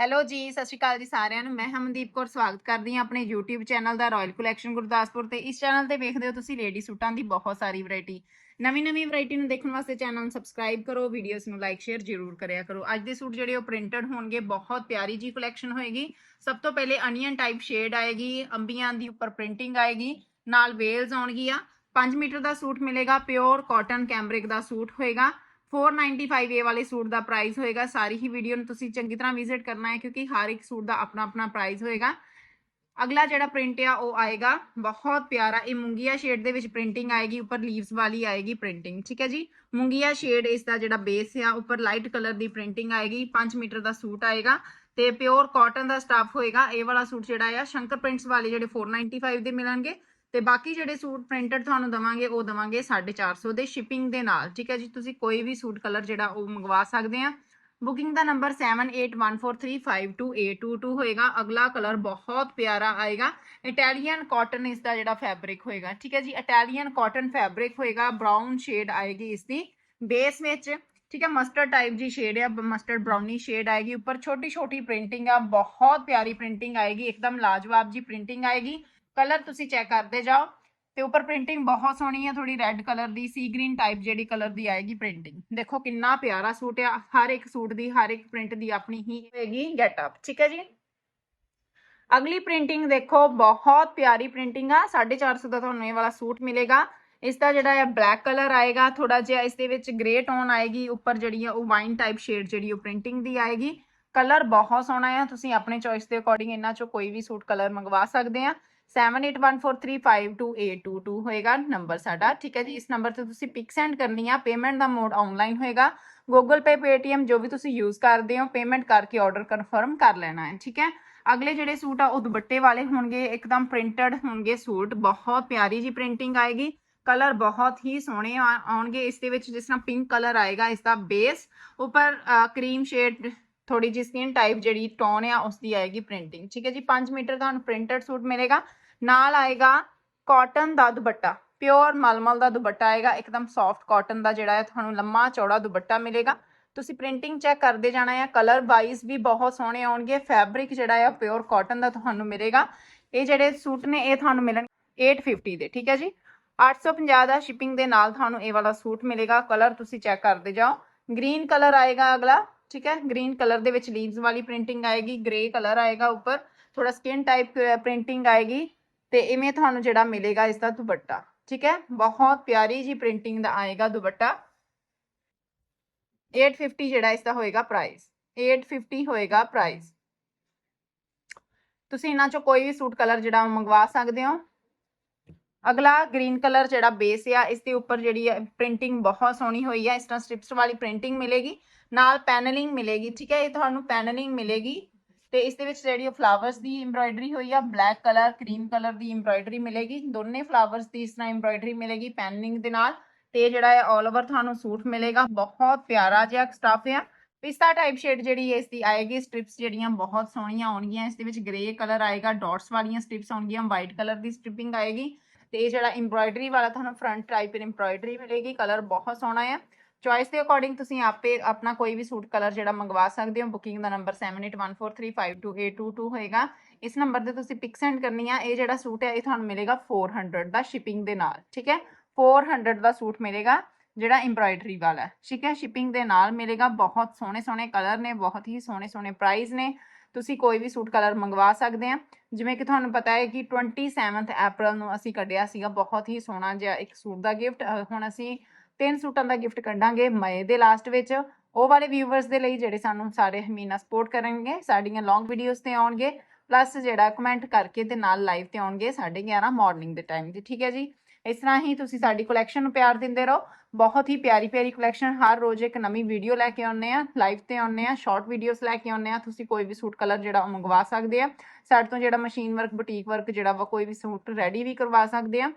Hello ਜੀ, ਸਤਿ ਸ਼੍ਰੀ ਅਕਾਲ ਜੀ ਸਾਰਿਆਂ ਨੂੰ। ਮੈਂ ਹਮਦੀਪ ਕੌਰ, ਸਵਾਗਤ ਕਰਦੀ ਹਾਂ ਆਪਣੇ YouTube ਚੈਨਲ ਦਾ ਰਾਇਲ ਕਲੈਕਸ਼ਨ ਗੁਰਦਾਸਪੁਰ ਤੇ। ਇਸ ਚੈਨਲ ਤੇ ਵੇਖਦੇ ਹੋ ਤੁਸੀਂ ਲੇਡੀ ਸੂਟਾਂ ਦੀ ਬਹੁਤ ਸਾਰੀ ਵੈਰਾਈਟੀ ਨਵੀਂ ਨਵੀਂ ਵੈਰਾਈਟੀ ਨੂੰ ਦੇਖਣ ਵਾਸਤੇ ਚੈਨਲ ਨੂੰ ਸਬਸਕ੍ਰਾਈਬ ਕਰੋ ਵੀਡੀਓਜ਼ ਨੂੰ ਲਾਈਕ ਸ਼ੇਅਰ ਜ਼ਰੂਰ ਕਰਿਆ ਕਰੋ। ਅੱਜ ਦੇ ਸੂਟ ਜਿਹੜੇ ਉਹ ਪ੍ਰਿੰਟਡ ਹੋਣਗੇ, ਬਹੁਤ ਪਿਆਰੀ ਜੀ ਕਲੈਕਸ਼ਨ ਹੋਏਗੀ। ਸਭ ਤੋਂ ਪਹਿਲੇ ਅਨੀਅਨ ਟਾਈਪ ਸ਼ੇਡ ਆਏਗੀ, ਅੰਬੀਆਂ ਦੀ ਉੱਪਰ ਪ੍ਰਿੰਟਿੰਗ ਆਏਗੀ, ਨਾਲ ਵੇਲਸ ਆਉਣਗੀਆਂ। 5 ਮੀਟਰ ਦਾ ਸੂਟ ਮਿਲੇਗਾ ਪਿਓਰ ਕਾਟਨ ਕੈਂਬਰਿਕ ਦਾ ਸੂਟ ਹੋਏਗਾ। 495 ਇਹ ਵਾਲੇ ਸੂਟ ਦਾ ਪ੍ਰਾਈਸ ਹੋਏਗਾ। ਸਾਰੀ ਹੀ ਵੀਡੀਓ ਨੂੰ ਤੁਸੀਂ ਚੰਗੀ ਤਰ੍ਹਾਂ ਵਿਜ਼ਿਟ ਕਰਨਾ ਹੈ, ਕਿਉਂਕਿ ਹਰ ਇੱਕ ਸੂਟ ਦਾ ਆਪਣਾ ਆਪਣਾ ਪ੍ਰਾਈਸ ਹੋਏਗਾ। ਅਗਲਾ ਜਿਹੜਾ ਪ੍ਰਿੰਟ ਆ, ਉਹ ਆਏਗਾ। ਬਹੁਤ ਪਿਆਰਾ, ਇਹ ਮੁੰਗੀਆ ਸ਼ੇਡ ਦੇ ਵਿੱਚ ਪ੍ਰਿੰਟਿੰਗ ਆਏਗੀ, ਉੱਪਰ ਲੀਵਸ ਵਾਲੀ ਆਏਗੀ ਪ੍ਰਿੰਟਿੰਗ ਠੀਕ ਹੈ ਜੀ? ਮੁੰਗੀਆ ਸ਼ੇਡ ਇਸ ਦਾ ਜਿਹੜਾ ਬੇਸ ਆ, ਉੱਪਰ ਲਾਈਟ ਕਲਰ ਦੀ ਪ੍ਰਿੰਟਿੰਗ ਆਏਗੀ 5 ਮੀਟਰ ਦਾ ਸੂਟ ਆਏਗਾ। ਤੇ ਪਿਓਰ ਕਾਟਨ ਦਾ ਸਟਾਫ ਹੋਏਗਾ। ਇਹ ਵਾਲਾ ਸੂਟ ਜਿਹੜਾ ਆ, ਸ਼ੰਕਰ ਪ੍ਰਿੰਟਸ ਵਾਲੇ ਜਿਹੜੇ 495 ਦੇ ਮਿਲਣਗੇ। ਤੇ ਬਾਕੀ ਜਿਹੜੇ ਸੂਟ ਪ੍ਰਿੰਟਡ ਤੁਹਾਨੂੰ ਦਵਾਂਗੇ, ਉਹ ਦਵਾਂਗੇ 450 ਦੇ ਸ਼ਿਪਿੰਗ ਦੇ ਨਾਲ, ਠੀਕ ਹੈ ਜੀ? ਤੁਸੀਂ ਕੋਈ ਵੀ ਸੂਟ ਕਲਰ ਜਿਹੜਾ ਉਹ ਮੰਗਵਾ ਸਕਦੇ ਆ। ਬੁਕਿੰਗ ਦਾ ਨੰਬਰ 7814352822 ਹੋਏਗਾ। ਅਗਲਾ ਕਲਰ ਬਹੁਤ ਪਿਆਰਾ ਆਏਗਾ। ਇਟਾਲੀਅਨ ਕਾਟਨ ਇਸ ਦਾ ਜਿਹੜਾ ਫੈਬਰਿਕ ਹੋਏਗਾ, ਠੀਕ ਹੈ ਜੀ? ਇਟਾਲੀਅਨ ਕਾਟਨ ਫੈਬਰਿਕ ਹੋਏਗਾ। ਬ੍ਰਾਊਨ ਸ਼ੇਡ ਆਏਗੀ ਇਸ ਦੀ ਬੇਸ ਵਿੱਚ, ਠੀਕ ਹੈ? ਮਸਟਰਡ ਟਾਈਪ ਜੀ ਸ਼ੇਡ ਹੈ ਮਸਟਰਡ ਬ੍ਰਾਊਨੀ ਸ਼ੇਡ ਆਏਗੀ। ਉੱਪਰ ਛੋਟੀ ਛੋਟੀ ਪ੍ਰਿੰਟਿੰਗ ਆ, ਬਹੁਤ ਪਿਆਰੀ ਪ੍ਰਿੰਟਿੰਗ ਆਏਗੀ। ਇੱਕਦਮ ਲਾਜਵਾਬ ਜੀ ਪ੍ਰਿੰਟਿੰਗ ਆਏਗੀ। ਕਲਰ ਤੁਸੀਂ ਚੈੱਕ ਕਰਦੇ ਜਾਓ। ਤੇ ਉੱਪਰ ਪ੍ਰਿੰਟਿੰਗ ਬਹੁਤ ਸੋਹਣੀ ਹੈ ਥੋੜੀ ਰੈੱਡ ਕਲਰ ਦੀ ਸੀ ਗ੍ਰੀਨ ਟਾਈਪ ਜਿਹੜੀ ਕਲਰ ਦੀ ਆਏਗੀ ਪ੍ਰਿੰਟਿੰਗ। ਦੇਖੋ ਕਿੰਨਾ ਪਿਆਰਾ ਸੂਟ ਆ, ਹਰ ਇੱਕ ਸੂਟ ਦੀ, ਹਰ ਇੱਕ ਪ੍ਰਿੰਟ ਦੀ ਆਪਣੀ ਹੀ ਹੋਏਗੀ ਗੈਟ ਅਪ ਠੀਕ ਹੈ ਜੀ? ਅਗਲੀ ਪ੍ਰਿੰਟਿੰਗ ਦੇਖੋ, ਬਹੁਤ ਪਿਆਰੀ ਪ੍ਰਿੰਟਿੰਗ ਆ 450 ਦਾ ਤੁਹਾਨੂੰ ਇਹ ਵਾਲਾ ਸੂਟ ਮਿਲੇਗਾ। ਇਸ ਦਾ ਜਿਹੜਾ ਹੈ ਬਲੈਕ ਕਲਰ ਆਏਗਾ ਥੋੜਾ ਜਿਹਾ ਇਸ ਦੇ ਵਿੱਚ ਗ੍ਰੇ ਟੋਨ ਆਏਗੀ, ਉੱਪਰ ਜਿਹੜੀ ਆ ਉਹ ਵਾਈਨ ਟਾਈਪ ਸ਼ੇਡ ਜਿਹੜੀ ਉਹ ਪ੍ਰਿੰਟਿੰਗ ਦੀ ਆਏਗੀ। ਕਲਰ ਬਹੁਤ ਸੋਹਣਾ ਆ, ਤੁਸੀਂ ਆਪਣੇ ਚੋਇਸ ਦੇ ਅਕੋਰਡਿੰਗ ਇਹਨਾਂ ਚੋਂ ਕੋਈ ਵੀ ਸੂਟ ਕਲਰ ਮੰਗਵਾ ਸਕਦੇ ਆ। 7814352822 ਹੋਏਗਾ ਨੰਬਰ ਸਾਡਾ। ਠੀਕ ਹੈ ਜੀ, ਇਸ ਨੰਬਰ ਤੇ ਤੁਸੀਂ ਪਿਕ ਸੈਂਡ ਕਰਨੀ ਆ। ਪੇਮੈਂਟ ਦਾ ਮੋਡ ਆਨਲਾਈਨ ਹੋਏਗਾ। Google Pay, Paytm ਜੋ ਵੀ ਤੁਸੀਂ ਯੂਜ਼ ਕਰਦੇ ਹੋ ਪੇਮੈਂਟ ਕਰਕੇ ਆਰਡਰ ਕਨਫਰਮ ਕਰ ਲੈਣਾ ਹੈ। ਠੀਕ ਹੈ? ਅਗਲੇ ਜਿਹੜੇ ਸੂਟ ਆ, ਉਹ ਦੁਪੱਟੇ ਵਾਲੇ ਹੋਣਗੇ। ਇੱਕਦਮ ਪ੍ਰਿੰਟਡ ਹੋਣਗੇ ਸੂਟ। ਬਹੁਤ ਪਿਆਰੀ ਜੀ ਪ੍ਰਿੰਟਿੰਗ ਆਏਗੀ। ਕਲਰ ਬਹੁਤ ਹੀ ਸੋਹਣੇ ਆ- ਆਉਣਗੇ। ਇਸ ਦੇ ਵਿੱਚ ਜਿਸ ਤਰ੍ਹਾਂ ਪਿੰਕ ਕਲਰ ਆਏਗਾ, ਇਸ ਦਾ ਬੇਸ ਉੱਪਰ ਕਰੀਮ ਸ਼ੇਡ ਥੋੜੀ ਜਿਹੀ ਸਕਿਨ ਟਾਈਪ ਜਿਹੜੀ ਟੋਨ ਆ, ਉਸ ਦੀ ਆਏਗੀ ਪ੍ਰਿੰਟਿੰਗ ਠੀਕ ਹੈ ਜੀ? 5 ਮੀਟਰ ਦਾ ਤੁਹਾਨੂੰ ਪ੍ਰਿੰਟਡ ਸੂਟ ਮਿਲੇਗਾ। ਨਾਲ ਆਏਗਾ ਕਾਟਨ ਦਾ ਦੁਪੱਟਾ ਪਿਓਰ ਮਲਮਲ ਦਾ ਦੁਪੱਟਾ ਆਏਗਾ, ਇੱਕਦਮ ਸੌਫਟ ਕਾਟਨ ਦਾ ਜਿਹੜਾ ਹੈ ਤੁਹਾਨੂੰ ਲੰਮਾ ਚੌੜਾ ਦੁਪੱਟਾ ਮਿਲੇਗਾ। ਤੁਸੀਂ ਪ੍ਰਿੰਟਿੰਗ ਚੈੱਕ ਕਰਦੇ ਜਾਣਾ ਹੈ ਕਲਰ ਵਾਈਜ਼ ਵੀ ਬਹੁਤ ਸੋਹਣੇ ਆਉਣਗੇ ਫੈਬਰਿਕ ਜਿਹੜਾ ਹੈ ਪਿਓਰ ਕਾਟਨ ਦਾ ਤੁਹਾਨੂੰ ਮਿਲੇਗਾ। ਇਹ ਜਿਹੜੇ ਸੂਟ ਨੇ, ਇਹ ਤੁਹਾਨੂੰ ਮਿਲਣ 850 ਦੇ, ਠੀਕ ਹੈ ਜੀ? 850 ਦਾ ਸ਼ਿਪਿੰਗ ਦੇ ਨਾਲ ਤੁਹਾਨੂੰ ਇਹ ਵਾਲਾ ਸੂਟ ਮਿਲੇਗਾ ਕਲਰ ਤੁਸੀਂ ਚੈੱਕ ਕਰਦੇ ਜਾਓ। ਗ੍ਰੀਨ ਕਲਰ ਆਏਗਾ ਅਗਲਾ, ਠੀਕ ਹੈ? ਗ੍ਰੀਨ ਕਲਰ ਦੇ ਵਿੱਚ ਲੀਵਸ ਵਾਲੀ ਪ੍ਰਿੰਟਿੰਗ ਆਏਗੀ ਗ੍ਰੇ ਕਲਰ ਆਏਗਾ ਉੱਪਰ। ਥੋੜਾ ਸਕਿਨ ਟਾਈਪ ਪ੍ਰਿੰਟਿੰਗ ਆਏਗੀ। ਤੇ ਇਵੇਂ ਤੁਹਾਨੂੰ ਜਿਹੜਾ ਮਿਲੇਗਾ ਇਸ ਦਾ ਦੁਪੱਟਾ, ਠੀਕ ਹੈ? ਬਹੁਤ ਪਿਆਰੀ ਜੀ ਪ੍ਰਿੰਟਿੰਗ ਦਾ ਆਏਗਾ ਦੁਪੱਟਾ। 850 ਜਿਹੜਾ ਇਸ ਦਾ ਹੋਏਗਾ ਪ੍ਰਾਈਸ 850 ਹੋਏਗਾ ਪ੍ਰਾਈਸ ਤੁਸੀਂ ਇਹਨਾਂ ਚੋਂ ਕੋਈ ਵੀ ਸੂਟ ਕਲਰ ਜਿਹੜਾ ਉਹ ਮੰਗਵਾ ਸਕਦੇ ਹੋ। ਅਗਲਾ ਗ੍ਰੀਨ ਕਲਰ ਜਿਹੜਾ ਬੇਸ ਆ ਇਸ ਦੇ ਉੱਪਰ ਜਿਹੜੀ ਹੈ ਪ੍ਰਿੰਟਿੰਗ ਬਹੁਤ ਸੋਹਣੀ ਹੋਈ ਹੈ ਇਸ ਤਰ੍ਹਾਂ ਸਟ੍ਰਿਪਸ ਵਾਲੀ ਪ੍ਰਿੰਟਿੰਗ ਮਿਲੇਗੀ। ਨਾਲ ਪੈਨਲਿੰਗ ਮਿਲੇਗੀ, ਠੀਕ ਹੈ? ਇਹ ਤੁਹਾਨੂੰ ਪੈਨਲਿੰਗ ਮਿਲੇਗੀ। ਤੇ ਇਸ ਦੇ ਵਿੱਚ ਜਿਹੜੀ ਫਲਾਵਰਸ ਦੀ ਐਮਬ੍ਰਾਇਡਰੀ ਹੋਈ ਆ ਬਲੈਕ ਕਲਰ ਕਰੀਮ ਕਲਰ ਦੀ ਐਮਬ੍ਰਾਇਡਰੀ ਮਿਲੇਗੀ। ਦੋਨੇ ਫਲਾਵਰਸ ਦੀ ਇਸ ਤਰ੍ਹਾਂ ਐਮਬ੍ਰਾਇਡਰੀ ਮਿਲੇਗੀ ਪੈਨਲਿੰਗ ਦੇ ਨਾਲ ਤੇ ਜਿਹੜਾ ਹੈ 올 ਓਵਰ ਤੁਹਾਨੂੰ ਸੂਟ ਮਿਲੇਗਾ। ਬਹੁਤ ਪਿਆਰਾ ਜਿਹਾ ਸਟਫ ਆ। ਪਿਸਤਾ ਟਾਈਪ ਸ਼ੇਡ ਜਿਹੜੀ ਇਸ ਦੀ ਆਏਗੀ ਸਟ੍ਰਿਪਸ ਜਿਹੜੀਆਂ ਬਹੁਤ ਸੋਹਣੀਆਂ ਆਉਣਗੀਆਂ। ਇਸ ਦੇ ਵਿੱਚ ਗ੍ਰੇ ਕਲਰ ਆਏਗਾ ਡਾਟਸ ਵਾਲੀਆਂ ਸਟ੍ਰਿਪਸ ਆਉਣਗੀਆਂ ਵਾਈਟ ਕਲਰ ਦੀ ਸਟ੍ਰਿਪਿੰਗ ਆਏਗੀ। ਤੇ ਇਹ ਜਿਹੜਾ ਐਮਬ੍ਰਾਇਡਰੀ ਵਾਲਾ ਤੁਹਾਨੂੰ ਫਰੰਟ ਟਾਈਪ ਐਮਬ੍ਰਾਇਡਰੀ ਮਿਲੇਗੀ। ਕਲਰ ਬਹੁਤ ਸੋਹਣਾ ਆ। ਚੋਇਸ ਦੇ ਅਕੋਰਡਿੰਗ ਤੁਸੀਂ ਆਪੇ ਆਪਣਾ ਕੋਈ ਵੀ ਸੂਟ ਕਲਰ ਜਿਹੜਾ ਮੰਗਵਾ ਸਕਦੇ ਹੋ ਬੁਕਿੰਗ ਦਾ ਨੰਬਰ 7814352822 ਹੋਏਗਾ। ਇਸ ਨੰਬਰ ਤੇ ਤੁਸੀਂ ਪਿਕ ਸੈਂਡ ਕਰਨੀ ਆ, ਇਹ ਜਿਹੜਾ ਸੂਟ ਹੈ, ਇਹ ਤੁਹਾਨੂੰ ਮਿਲੇਗਾ 400 ਦਾ ਸ਼ਿਪਿੰਗ ਦੇ ਨਾਲ, ਠੀਕ ਹੈ? 400 ਦਾ ਸੂਟ ਮਿਲੇਗਾ, ਜਿਹੜਾ ਐਮਬ੍ਰਾਇਡਰੀ ਵਾਲਾ ਹੈ, ਠੀਕ ਹੈ? ਸ਼ਿਪਿੰਗ ਦੇ ਨਾਲ ਮਿਲੇਗਾ, ਬਹੁਤ ਸੋਹਣੇ ਸੋਹਣੇ ਕਲਰ ਨੇ, ਬਹੁਤ ਹੀ ਸੋਹਣੇ ਸੋਹਣੇ ਪ੍ਰਾਈਸ ਨੇ। ਤੁਸੀਂ ਕੋਈ ਵੀ ਸੂਟ ਕਲਰ ਮੰਗਵਾ ਸਕਦੇ ਆ। ਜਿਵੇਂ ਕਿ ਤੁਹਾਨੂੰ ਪਤਾ ਹੈ ਕਿ 27th ਅਪ੍ਰੈਲ ਨੂੰ ਅਸੀਂ ਕੱਢਿਆ ਸੀਗਾ, ਬਹੁਤ ਹੀ ਸੋਹਣਾ ਜਿਹਾ ਇੱਕ ਸੂਟ ਦਾ ਗਿਫਟ ਹੁਣ ਅਸੀਂ ਤਿੰਨ ਸੂਟਾਂ ਦਾ ਗਿਫਟ ਕੱਢਾਂਗੇ ਮਈ ਦੇ ਲਾਸਟ ਵਿੱਚ। ਉਹ ਵਾਲੇ ਵਿਊਵਰਸ ਦੇ ਲਈ ਜਿਹੜੇ ਸਾਨੂੰ ਸਾਰੇ ਮਹੀਨਾ ਸਪੋਰਟ ਕਰਨਗੇ, ਸਾਡੀਆਂ ਲੌਂਗ ਵੀਡੀਓਜ਼ ਤੇ ਆਉਣਗੇ ਪਲੱਸ ਜਿਹੜਾ ਕਮੈਂਟ ਕਰਕੇ ਤੇ ਨਾਲ ਲਾਈਵ ਤੇ ਆਉਣਗੇ 11:30 ਮਾਰਨਿੰਗ ਦੇ ਟਾਈਮ ਤੇ ਠੀਕ ਹੈ ਜੀ? ਇਸ ਤਰ੍ਹਾਂ ਹੀ ਤੁਸੀਂ ਸਾਡੀ ਕਲੈਕਸ਼ਨ ਨੂੰ ਪਿਆਰ ਦਿੰਦੇ ਰਹੋ। ਬਹੁਤ ਹੀ ਪਿਆਰੀ ਪਿਆਰੀ ਕਲੈਕਸ਼ਨ ਹਰ ਰੋਜ਼ ਇੱਕ ਨਵੀਂ ਵੀਡੀਓ ਲੈ ਕੇ ਆਉਂਦੇ ਆ ਲਾਈਵ ਤੇ ਆਉਂਦੇ ਆ ਸ਼ਾਰਟ ਵੀਡੀਓਜ਼ ਲੈ ਕੇ ਆਉਂਦੇ ਆ ਤੁਸੀਂ ਕੋਈ ਵੀ ਸੂਟ ਕਲਰ ਜਿਹੜਾ ਉਹ ਮੰਗਵਾ ਸਕਦੇ ਆ। ਸਾਡੇ ਤੋਂ ਜਿਹੜਾ ਮਸ਼ੀਨ ਵਰਕ ਬੁਟੀਕ ਵਰਕ ਜਿਹੜਾ ਵਾ, ਕੋਈ ਵੀ ਸੂਟ ਰੈਡੀ ਵੀ ਕਰਵਾ ਸਕਦੇ ਆ।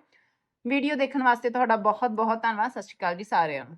ਵੀਡੀਓ ਦੇਖਣ ਵਾਸਤੇ ਤੁਹਾਡਾ ਬਹੁਤ ਬਹੁਤ ਧੰਨਵਾਦ। ਸਤਿ ਸ਼੍ਰੀ ਅਕਾਲ ਜੀ ਸਾਰਿਆਂ ਨੂੰ।